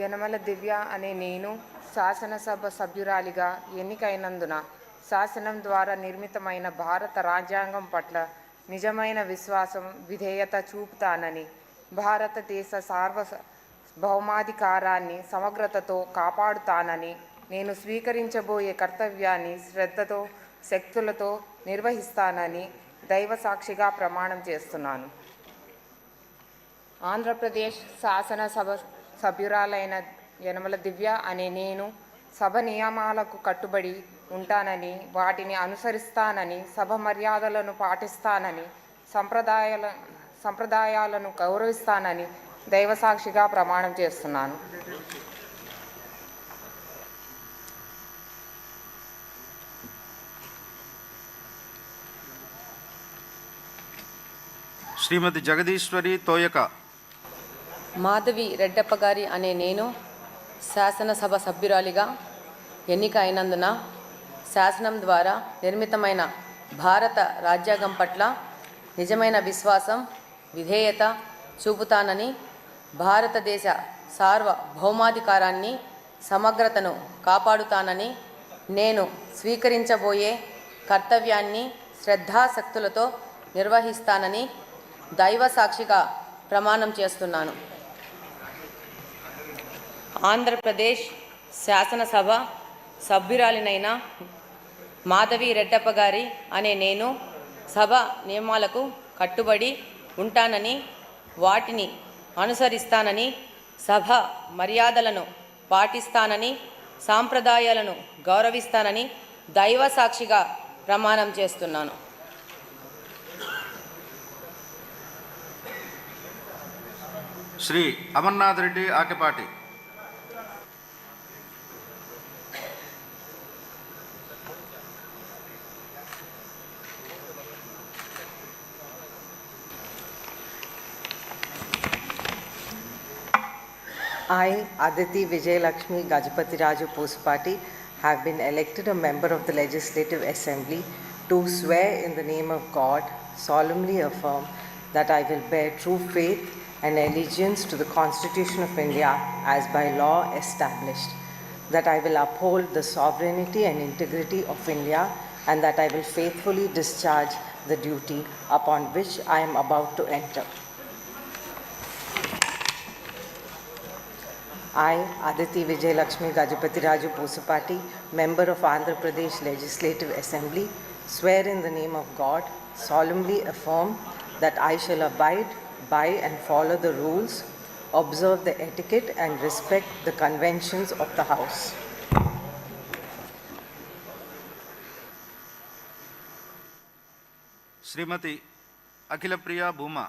యనమల దివ్య అనే నేను శాసనసభ సభ్యురాలిగా ఎన్నికైనందున శాసనం ద్వారా నిర్మితమైన భారత రాజ్యాంగం పట్ల నిజమైన విశ్వాసం విధేయత చూపుతానని భారతదేశ సార్వ భౌమాధికారాన్ని సమగ్రతతో కాపాడుతానని నేను స్వీకరించబోయే కర్తవ్యాన్ని శ్రద్ధతో శక్తులతో నిర్వహిస్తానని దైవ సాక్షిగా ప్రమాణం చేస్తున్నాను. ఆంధ్రప్రదేశ్ శాసనసభ సభ్యురాలైన యనమల దివ్య అనే నేను సభ నియమాలకు కట్టుబడి ఉంటానని వాటిని అనుసరిస్తానని సభ మర్యాదలను పాటిస్తానని సంప్రదాయాల సంప్రదాయాలను గౌరవిస్తానని దైవసాక్షిగా ప్రమాణం చేస్తున్నాను. శ్రీమతి జగదీశ్వరి తోయక మాధవి రెడ్డప్ప గారి అనే నేను శాసనసభ సభ్యురాలిగా ఎన్నిక అయినందున శాసనం ద్వారా నిర్మితమైన భారత రాజ్యాంగం పట్ల నిజమైన విశ్వాసం విధేయత చూపుతానని భారతదేశ సార్వభౌమాధికారాన్ని సమగ్రతను కాపాడుతానని నేను స్వీకరించబోయే కర్తవ్యాన్ని శ్రద్ధాశక్తులతో నిర్వహిస్తానని దైవ సాక్షిగా ప్రమాణం చేస్తున్నాను. ఆంధ్రప్రదేశ్ శాసనసభ సభ్యురాలినైన మాధవి రెడ్డప్ప గారి అనే నేను సభ నియమాలకు కట్టుబడి ఉంటానని వాటిని అనుసరిస్తానని సభ మర్యాదలను పాటిస్తానని సాంప్రదాయాలను గౌరవిస్తానని దైవ సాక్షిగా ప్రమాణం చేస్తున్నాను. Shri Amarnath Reddy Akepati I, Aditi Vijayalakshmi Gajapati Raju Posupati, have been elected a member of the Legislative Assembly to swear in the name of God, solemnly affirm that I will bear true faith and allegiance to the Constitution of India as by law established, that I will uphold the sovereignty and integrity of India, and that I will faithfully discharge the duty upon which I am about to enter. I, Aditi Vijayalakshmi Gajapati Raju Posupati, member of Andhra Pradesh Legislative Assembly, swear in the name of God, solemnly affirm that I shall abide by and follow the rules, observe the etiquette, and respect the conventions of the House. Shrimati अखिलप्रिया भूमा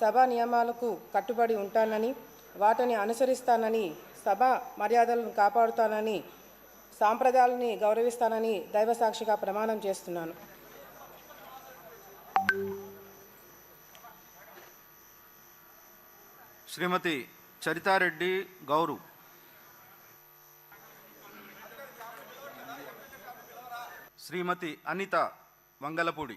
సభ నియమాలకు కట్టుబడి ఉంటానని వాటిని అనుసరిస్తానని సభ మర్యాదలను కాపాడుతానని సాంప్రదాయాలని గౌరవిస్తానని దైవసాక్షిగా ప్రమాణం చేస్తున్నాను. శ్రీమతి చరితారెడ్డి గౌరు. శ్రీమతి అనిత వంగలపూడి.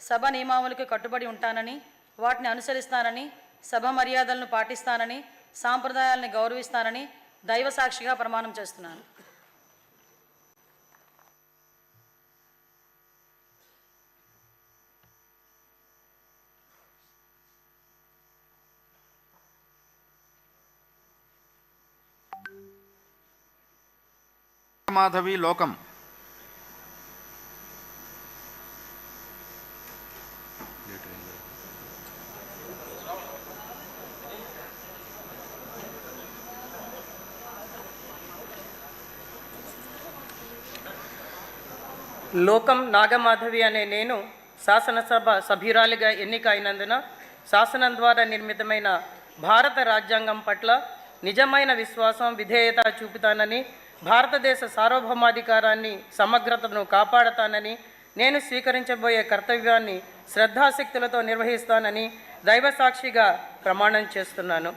సభ నియమావళికి కట్టుబడి ఉంటానని వాటిని అనుసరిస్తానని సభ మర్యాదలను పాటిస్తానని సాంప్రదాయాలను గౌరవిస్తానని దైవ సాక్షిగా ప్రమాణం చేస్తున్నాను. మాధవి లోకం. లోకం నాగమాధవి అనే నేను శాసనసభ సభ్యురాలిగా ఎన్నిక అయినందున శాసనం ద్వారా నిర్మితమైన భారత రాజ్యాంగం పట్ల నిజమైన విశ్వాసం విధేయత చూపుతానని భారతదేశ సార్వభౌమాధికారాన్ని సమగ్రతను కాపాడతానని నేను స్వీకరించబోయే కర్తవ్యాన్ని శ్రద్ధాశక్తులతో నిర్వహిస్తానని దైవసాక్షిగా ప్రమాణం చేస్తున్నాను.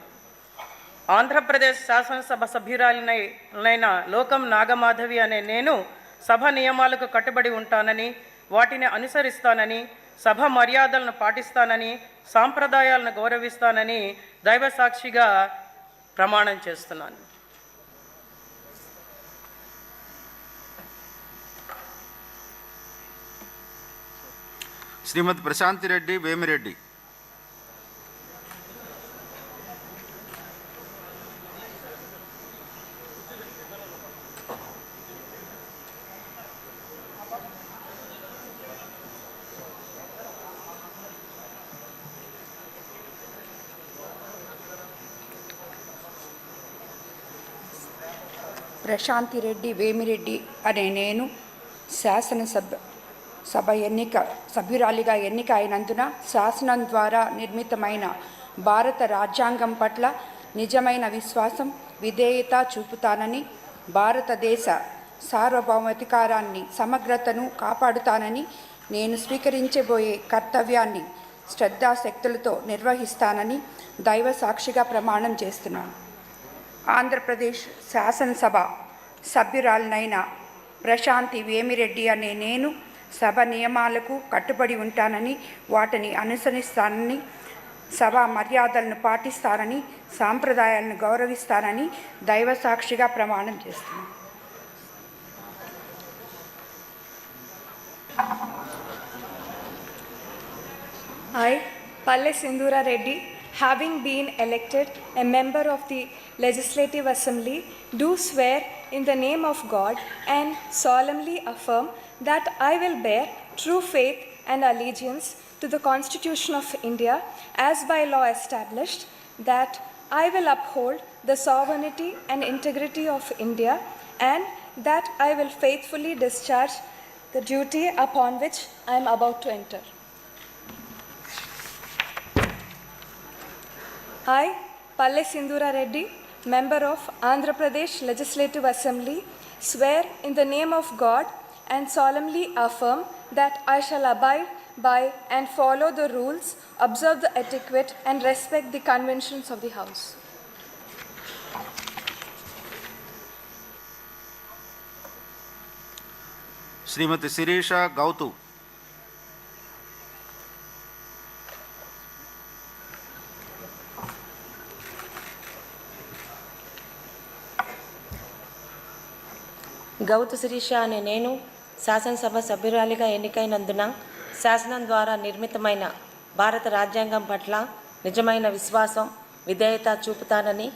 ఆంధ్రప్రదేశ్ శాసనసభ సభ్యురాలినైన లోకం నాగమాధవి అనే నేను సభ నియమాలకు కట్టుబడి ఉంటానని వాటిని అనుసరిస్తానని సభ మర్యాదలను పాటిస్తానని సాంప్రదాయాలను గౌరవిస్తానని దైవసాక్షిగా ప్రమాణం చేస్తున్నాను. శ్రీమతి ప్రశాంతి రెడ్డి వేమిరెడ్డి. ప్రశాంతి రెడ్డి వేమిరెడ్డి అనే నేను శాసనసభ సభ ఎన్నిక సభ్యురాలిగా ఎన్నిక అయినందున శాసనం ద్వారా నిర్మితమైన భారత రాజ్యాంగం పట్ల నిజమైన విశ్వాసం విధేయత చూపుతానని భారతదేశ సార్వభౌమాధికారాన్ని సమగ్రతను కాపాడుతానని నేను స్వీకరించబోయే కర్తవ్యాన్ని శ్రద్ధాశక్తులతో నిర్వహిస్తానని దైవ సాక్షిగా ప్రమాణం చేస్తున్నాను. ఆంధ్రప్రదేశ్ శాసనసభ సభ్యురాలనైన ప్రశాంతి వేమిరెడ్డి అనే నేను సభ నియమాలకు కట్టుబడి ఉంటానని వాటిని అనుసరిస్తానని సభ మర్యాదలను పాటిస్తానని సాంప్రదాయాలను గౌరవిస్తానని దైవ సాక్షిగా ప్రమాణం చేస్తున్నాను ఐ పల్లె Sindhura Reddy having been elected a member of the Legislative Assembly, do swear in the name of God and solemnly affirm that I will bear true faith and allegiance to the Constitution of India as by law established, that I will uphold the sovereignty and integrity of India, and that I will faithfully discharge the duty upon which I am about to enter. I, Palle Sindhura Reddy, member of Andhra Pradesh Legislative Assembly, swear in the name of God and solemnly affirm that I shall abide by and follow the rules, observe the etiquette, and respect the conventions of the House. Shrimati Shirisha गौतू Gouthu Sirisha అనే నేను శాసనసభ సభ్యురాలిగా ఎన్నికైనందున శాసనం ద్వారా నిర్మితమైన భారత రాజ్యాంగం పట్ల నిజమైన విశ్వాసం విధేయత చూపుతానని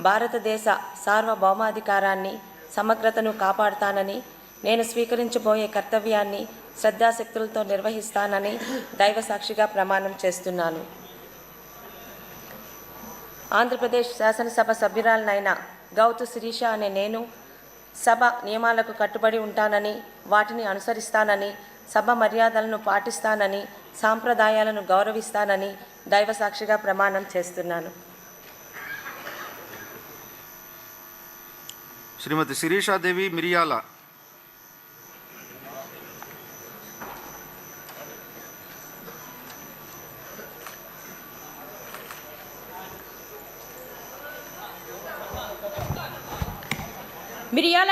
భారతదేశ సార్వభౌమాధికారాన్ని సమగ్రతను కాపాడుతానని నేను స్వీకరించబోయే కర్తవ్యాన్ని శ్రద్ధాశక్తులతో నిర్వహిస్తానని దైవ సాక్షిగా ప్రమాణం చేస్తున్నాను. ఆంధ్రప్రదేశ్ శాసనసభ సభ్యురాలనైన గౌతు శిరీష అనే నేను సభ నియమాలకు కట్టుబడి ఉంటానని వాటిని అనుసరిస్తానని సభ మర్యాదలను పాటిస్తానని సాంప్రదాయాలను గౌరవిస్తానని దైవ సాక్షిగా ప్రమాణం చేస్తున్నాను. శ్రీమతి శిరీషాదేవి మిరియాల మిరియాల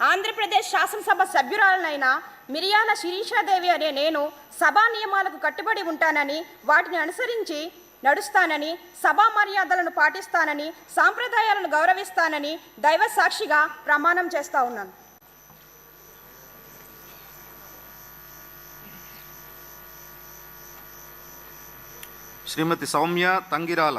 ఆంధ్రప్రదేశ్ శాసనసభ సభ్యురాలనైన మిరియాల శిరీషాదేవి అనే నేను సభా నియమాలకు కట్టుబడి ఉంటానని వాటిని అనుసరించి నడుస్తానని సభా మర్యాదలను పాటిస్తానని సాంప్రదాయాలను గౌరవిస్తానని దైవ సాక్షిగా ప్రమాణం చేస్తా ఉన్నాను. శ్రీమతి సౌమ్య తంగిరాల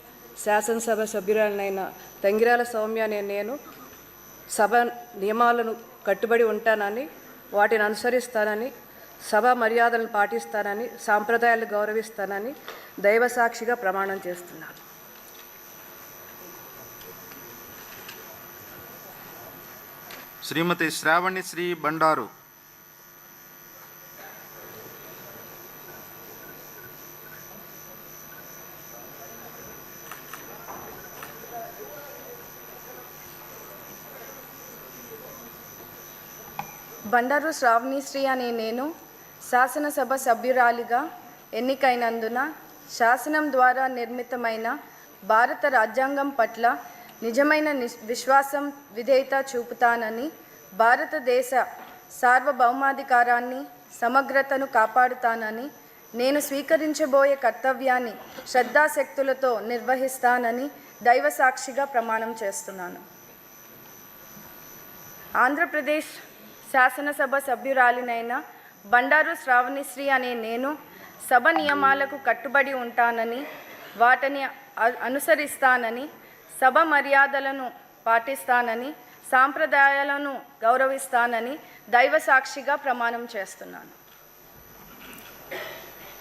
శాసనసభ సభ్యురాలనైన తంగిరాల సౌమ్య నేను సభ నియమాలను కట్టుబడి ఉంటానని వాటిని అనుసరిస్తానని సభ మర్యాదలను పాటిస్తానని సాంప్రదాయాలు గౌరవిస్తానని దైవసాక్షిగా ప్రమాణం చేస్తున్నాను. శ్రీమతి శ్రావణి శ్రీ బండారు. బండారు శ్రావణిశ్రీ అనే నేను శాసనసభ సభ్యురాలిగా ఎన్నికైనందున శాసనం ద్వారా నిర్మితమైన భారత రాజ్యాంగం పట్ల నిజమైన విశ్వాసం విధేయత చూపుతానని భారతదేశ సార్వభౌమాధికారాన్ని సమగ్రతను కాపాడుతానని నేను స్వీకరించబోయే కర్తవ్యాన్ని శ్రద్ధాశక్తులతో నిర్వహిస్తానని దైవసాక్షిగా ప్రమాణం చేస్తున్నాను. ఆంధ్రప్రదేశ్ శాసనసభ సభ్యురాలినైన బండారు శ్రావణిశ్రీ అనే నేను సభ నియమాలకు కట్టుబడి ఉంటానని వాటిని అనుసరిస్తానని సభ మర్యాదలను పాటిస్తానని సాంప్రదాయాలను గౌరవిస్తానని దైవ సాక్షిగా ప్రమాణం చేస్తున్నాను.